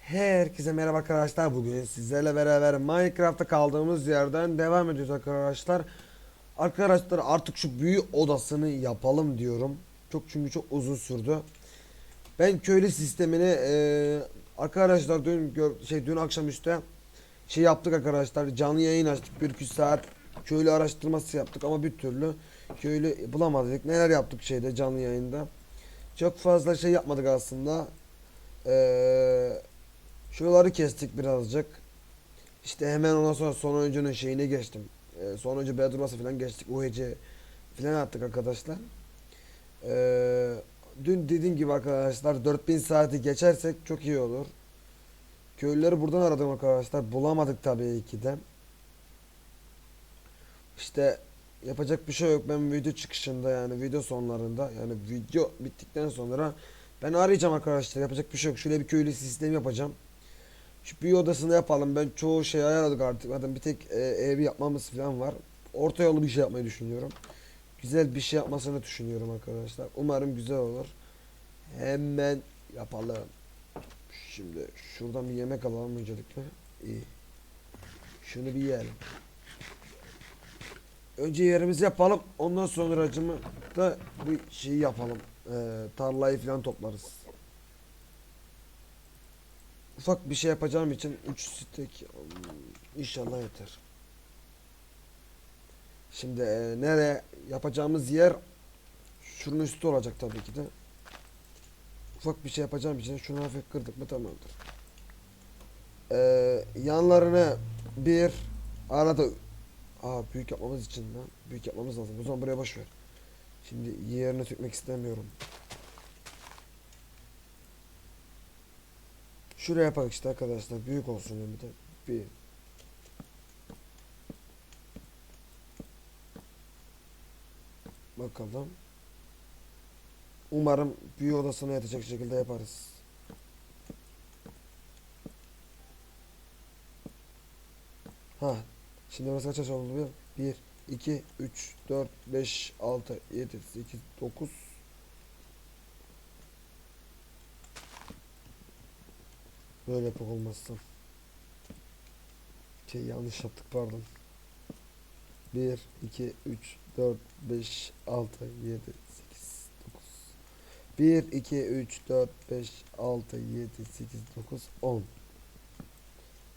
Herkese merhaba arkadaşlar. Bugün sizlerle beraber Minecraft'ta kaldığımız yerden devam ediyoruz arkadaşlar. Arkadaşlar artık şu büyü odasını yapalım diyorum. Çok çünkü çok uzun sürdü. Ben köylü sistemini eee, arkadaşlar dün şey dün akşamüstü şey yaptık arkadaşlar. Canlı yayın açtık. Bir iki saat köylü araştırması yaptık ama bir türlü köylü bulamadık. Neler yaptık şeyde canlı yayında. Çok fazla şey yapmadık aslında. Eee Şuraları kestik birazcık. İşte hemen ondan sonra son oyuncunun şeyine geçtim. Ee, son oyuncu Bedros'a falan geçtik. UHC falan attık arkadaşlar. Ee, dün dediğim gibi arkadaşlar 4000 saati geçersek çok iyi olur. Köylüleri buradan aradım arkadaşlar. Bulamadık tabii ki de. İşte yapacak bir şey yok. Ben video çıkışında yani video sonlarında yani video bittikten sonra ben arayacağım arkadaşlar. Yapacak bir şey yok. Şöyle bir köylü sistemi yapacağım. Şu büyü odasını yapalım. Ben çoğu şey ayarladık artık. Zaten bir tek e, evi yapmamız falan var. Orta yolu bir şey yapmayı düşünüyorum. Güzel bir şey yapmasını düşünüyorum arkadaşlar. Umarım güzel olur. Hemen yapalım. Şimdi şuradan bir yemek alalım öncelikle. İyi. Şunu bir yiyelim. Önce yerimizi yapalım. Ondan sonra acımı da bir şey yapalım. Ee, tarlayı falan toplarız. Ufak bir şey yapacağım için 3 stek hmm, inşallah yeter. Şimdi e, nereye yapacağımız yer şunun üstü olacak tabii ki de. Ufak bir şey yapacağım için şunu hafif kırdık mı tamamdır. Ee, yanlarını bir arada Aa büyük yapmamız için lan. Büyük yapmamız lazım. O zaman buraya boş ver. Şimdi yerine sökmek istemiyorum. Şuraya yapalım işte arkadaşlar. Büyük olsun hem de. Bir. Bakalım. Umarım büyü odasına yatacak şekilde yaparız. Ha. Şimdi burası kaç kaç oldu? 1, 2, 3, 4, 5, 6, 7, 8, 9, Böyle yapak olmazsa. Şey yanlış yaptık pardon. 1, 2, 3, 4, 5, 6, 7, 8, 9. 1, 2, 3, 4, 5, 6, 7, 8, 9, 10.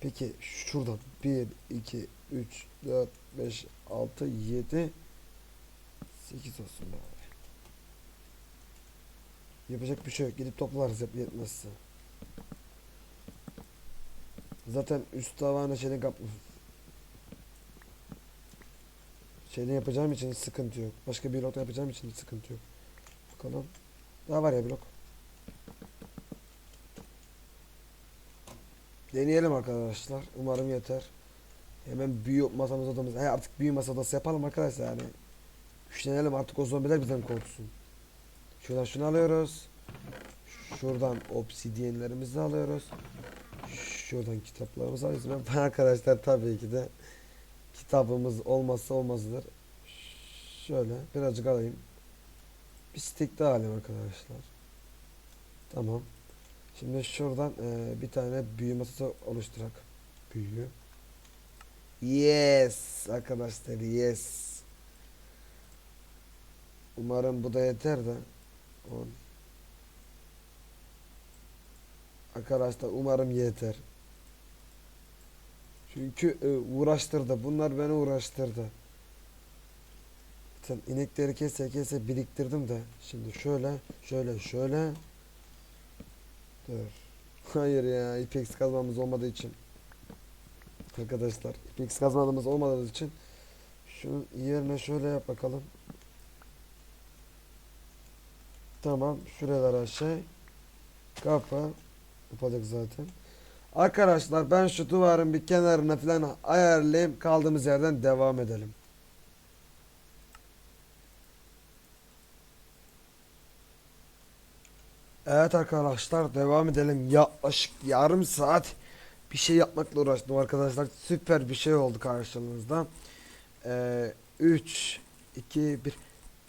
Peki şuradan 1, 2, 3, 4, 5, 6, 7, 8 olsun bari. Yapacak bir şey yok. Gidip toplarız yap yetmezse. Zaten üst tavanı şeyden kap şeyden yapacağım için sıkıntı yok. Başka bir blokta yapacağım için sıkıntı yok. Bakalım. Daha var ya blok. Deneyelim arkadaşlar. Umarım yeter. Hemen büyü masamız odamız. He artık büyü masa odası yapalım arkadaşlar yani. Güçlenelim artık o zombiler bizden korksun. Şuradan şunu alıyoruz. Şuradan obsidyenlerimizi alıyoruz. Şuradan kitaplarımızı alıyoruz. Ben arkadaşlar tabii ki de kitabımız olmazsa olmazdır. Şöyle birazcık alayım. Bir daha alayım arkadaşlar. Tamam. Şimdi şuradan e, bir tane büyü masası oluşturak. Büyü. Yes arkadaşlar yes. Umarım bu da yeter de. 10 Arkadaşlar umarım yeter. Çünkü e, uğraştırdı. Bunlar beni uğraştırdı. Sen inekleri kese kese biriktirdim de. Şimdi şöyle, şöyle, şöyle. Dur. Hayır ya, ipex kazmamız olmadığı için. Arkadaşlar, ipex kazmamız olmadığı için şunun yerine şöyle yap bakalım. Tamam, şuralara şey. Kafa yapacak zaten. Arkadaşlar ben şu duvarın bir kenarına falan ayarlayayım. Kaldığımız yerden devam edelim. Evet arkadaşlar devam edelim. Yaklaşık yarım saat bir şey yapmakla uğraştım arkadaşlar. Süper bir şey oldu karşınızda. Ee, 3 2 1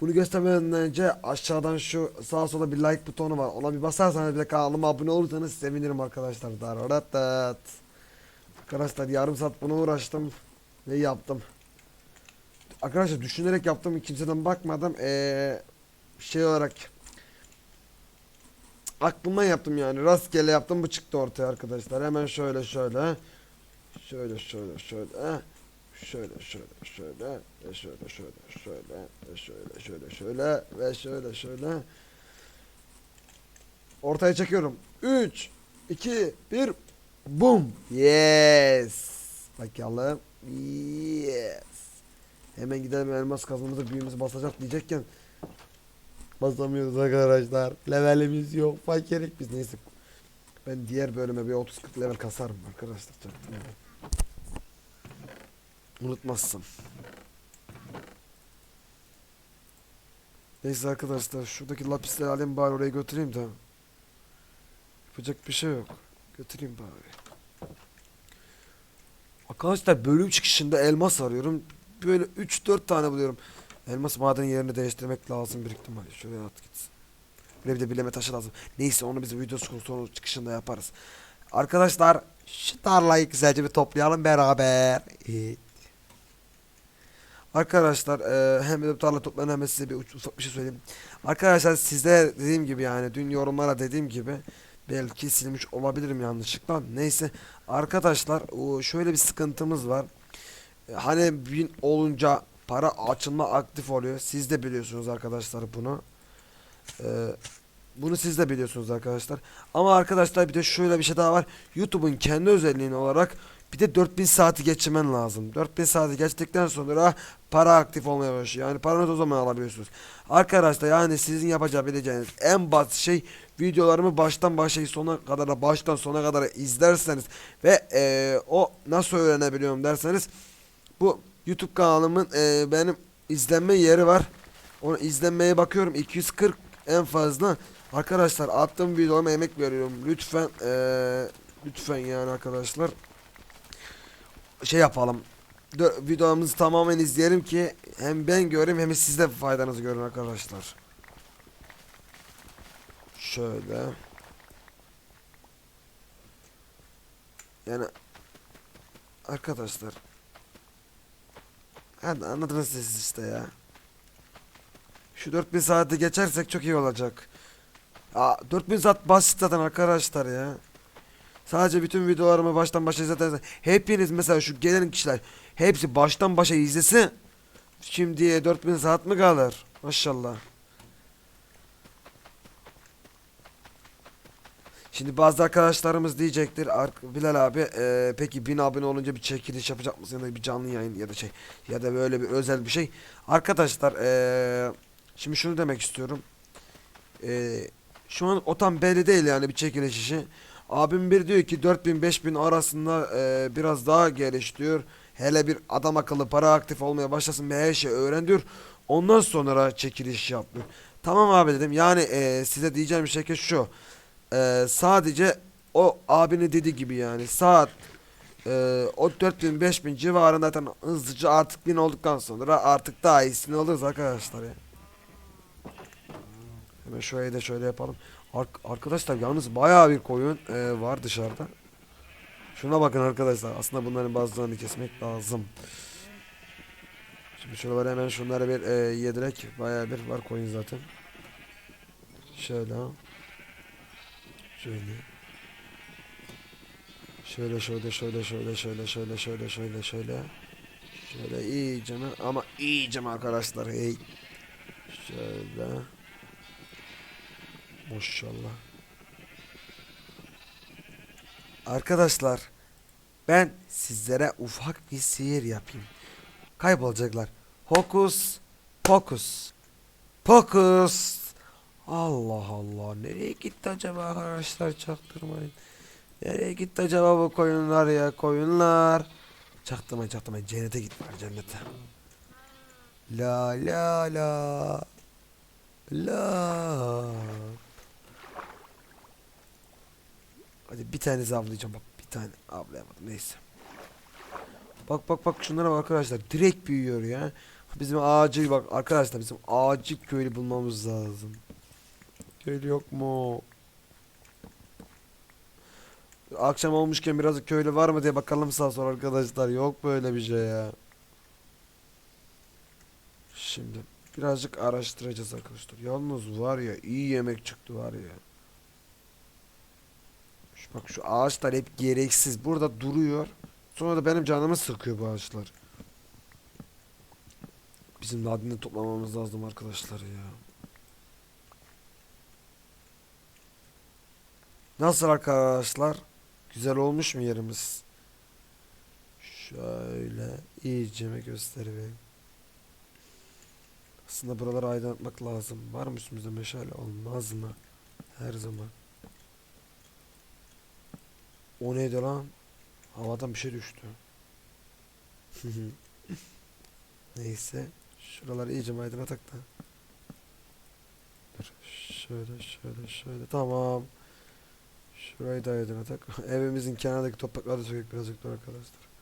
Bunu göstermeden önce aşağıdan şu sağa sola bir like butonu var. Ona bir basarsanız bile kanalıma abone olursanız sevinirim arkadaşlar. Dararatat. Arkadaşlar yarım saat buna uğraştım ve yaptım. Arkadaşlar düşünerek yaptım kimseden bakmadım. Ee, şey olarak aklımdan yaptım yani rastgele yaptım bu çıktı ortaya arkadaşlar. Hemen şöyle şöyle şöyle şöyle şöyle şöyle şöyle şöyle ve şöyle şöyle şöyle ve şöyle şöyle şöyle ve şöyle şöyle ortaya çekiyorum. 3 2 1 Boom. Yes. Bakalım. Yes. Hemen gidelim elmas kazmamızı büyüğümüzü basacak diyecekken basamıyoruz arkadaşlar. Levelimiz yok. Fakirik biz neyse. Ben diğer bölüme bir 30-40 level kasarım arkadaşlar. çaktırmayın. Unutmazsın. Neyse arkadaşlar şuradaki lapisleri alayım bari oraya götüreyim de. Yapacak bir şey yok. Götüreyim bari. Arkadaşlar bölüm çıkışında elmas arıyorum. Böyle 3-4 tane buluyorum. Elmas maden yerini değiştirmek lazım büyük ihtimalle. Şuraya at gitsin. Böyle bir de bileme taşı lazım. Neyse onu biz video sonu çıkışında yaparız. Arkadaşlar şu tarlayı güzelce bir toplayalım beraber. Evet. Arkadaşlar e, hem de bu tarla toplayan hem de size bir ufak bir şey söyleyeyim. Arkadaşlar size dediğim gibi yani dün yorumlara dediğim gibi belki silmiş olabilirim yanlışlıkla. Neyse arkadaşlar şöyle bir sıkıntımız var. E, Hani bin olunca para açılma aktif oluyor. Siz de biliyorsunuz arkadaşlar bunu. Ee, bunu siz de biliyorsunuz arkadaşlar. Ama arkadaşlar bir de şöyle bir şey daha var. YouTube'un kendi özelliğini olarak bir de 4000 saati geçirmen lazım. 4000 saati geçtikten sonra para aktif olmaya başlıyor. Yani paranızı o zaman alabiliyorsunuz. Arkadaşlar yani sizin yapabileceğiniz en basit şey videolarımı baştan başa sona kadar da baştan sona kadar izlerseniz ve eee, o nasıl öğrenebiliyorum derseniz bu YouTube kanalımın eee, benim izlenme yeri var. Onu izlenmeye bakıyorum 240 en fazla. Arkadaşlar attığım videolarıma emek veriyorum. Lütfen eee, lütfen yani arkadaşlar şey yapalım. Videomuzu tamamen izleyelim ki hem ben göreyim hem siz de faydanızı görün arkadaşlar. Şöyle. Yani arkadaşlar Hadi anladınız siz işte ya. Şu 4000 saati geçersek çok iyi olacak. Aa, 4000 saat basit zaten arkadaşlar ya. Sadece bütün videolarımı baştan başa izlerseniz hepiniz mesela şu gelen kişiler hepsi baştan başa izlesin. Şimdiye 4000 saat mi kalır? Maşallah. Şimdi bazı arkadaşlarımız diyecektir Bilal abi eee, peki 1000 abone olunca bir çekiliş yapacak mısın ya da bir canlı yayın ya da şey ya da böyle bir özel bir şey. Arkadaşlar eee, şimdi şunu demek istiyorum. Eee, şu an o tam belli değil yani bir çekiliş işi. Abim bir diyor ki 4000 5000 arasında eee, biraz daha geliş diyor. Hele bir adam akıllı para aktif olmaya başlasın ve her şey öğren diyor. Ondan sonra çekiliş yap. Tamam abi dedim. Yani eee, size diyeceğim şey şu. Eee, sadece o abinin dediği gibi yani saat eee, o 4000 5000 civarında zaten hızlıca artık 1000 olduktan sonra artık daha iyisini alırız arkadaşlar ya. Hemen şöyle de şöyle yapalım. Ark- arkadaşlar yalnız bayağı bir koyun eee, var dışarıda. Şuna bakın arkadaşlar. Aslında bunların bazılarını kesmek lazım. Şimdi şuralara hemen şunları bir eee yedirek. Bayağı bir var koyun zaten. Şöyle. Şöyle. Şöyle şöyle şöyle şöyle şöyle şöyle şöyle şöyle şöyle. Şöyle iyice mi? Ama iyice mi arkadaşlar? Hey. Şöyle. Maşallah. Arkadaşlar ben sizlere ufak bir sihir yapayım. Kaybolacaklar. Hokus pokus. Pokus. Allah Allah. Nereye gitti acaba arkadaşlar çaktırmayın. Nereye gitti acaba bu koyunlar ya koyunlar. Çaktırmayın çaktırmayın. Cennete gittiler cennete. La la la. La. Hadi bir tane avlayacağım bak. Bir tane avlayamadım neyse. Bak bak bak şunlara bak arkadaşlar direkt büyüyor ya. Bizim acil bak arkadaşlar bizim acil köylü bulmamız lazım. Köylü yok mu? Akşam olmuşken biraz köylü var mı diye bakalım sağ sonra arkadaşlar. Yok böyle bir şey ya. Şimdi birazcık araştıracağız arkadaşlar. Yalnız var ya iyi yemek çıktı var ya. Bak şu ağaçlar hep gereksiz. Burada duruyor. Sonra da benim canımı sıkıyor bu ağaçlar. Bizim nadine toplamamız lazım arkadaşlar ya. Nasıl arkadaşlar? Güzel olmuş mu yerimiz? Şöyle iyiceme göstereyim. Aslında buraları aydınlatmak lazım. Var mı üstümüzde meşale? Olmaz mı? Her zaman. O neydi lan? Havadan bir şey düştü. Neyse. Şuraları iyice aydınlatak da. Dur. Şöyle şöyle şöyle. Tamam. Şurayı da aydınlatak. Evimizin kenarındaki toprakları sökük birazcık da arkadaşlar.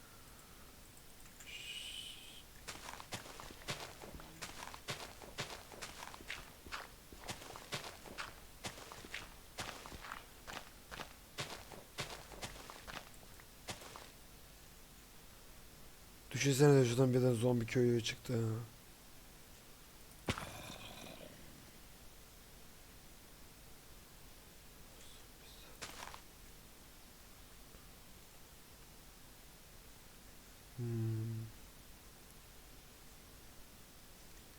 Düşünsene de şuradan birden zombi köyü çıktı. Hmm.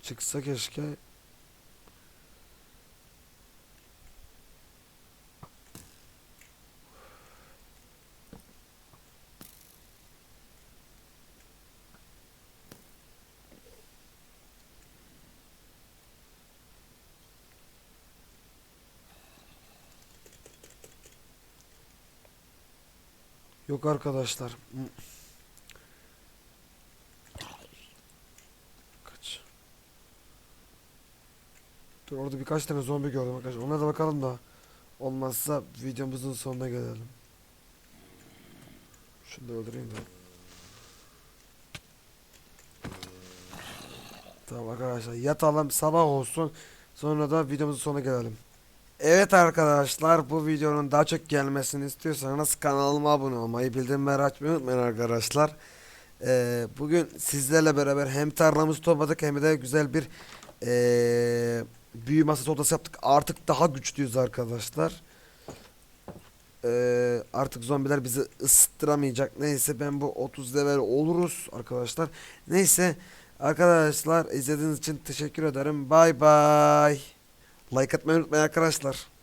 Çıksa keşke. Yok arkadaşlar. Kaç. Dur orada birkaç tane zombi gördüm arkadaşlar. Onlara da bakalım da. Olmazsa videomuzun sonuna gelelim. Şunu da öldüreyim de. Tamam arkadaşlar yatalım sabah olsun. Sonra da videomuzun sonuna gelelim. Evet arkadaşlar bu videonun daha çok gelmesini istiyorsanız kanalıma abone olmayı bildirimleri açmayı unutmayın arkadaşlar. Ee, bugün sizlerle beraber hem tarlamızı topladık hem de güzel bir ee, büyü masası odası yaptık. Artık daha güçlüyüz arkadaşlar. Ee, artık zombiler bizi ısıttıramayacak. Neyse ben bu 30 level oluruz arkadaşlar. Neyse arkadaşlar izlediğiniz için teşekkür ederim. Bay bay. Like atmayı unutmayın arkadaşlar.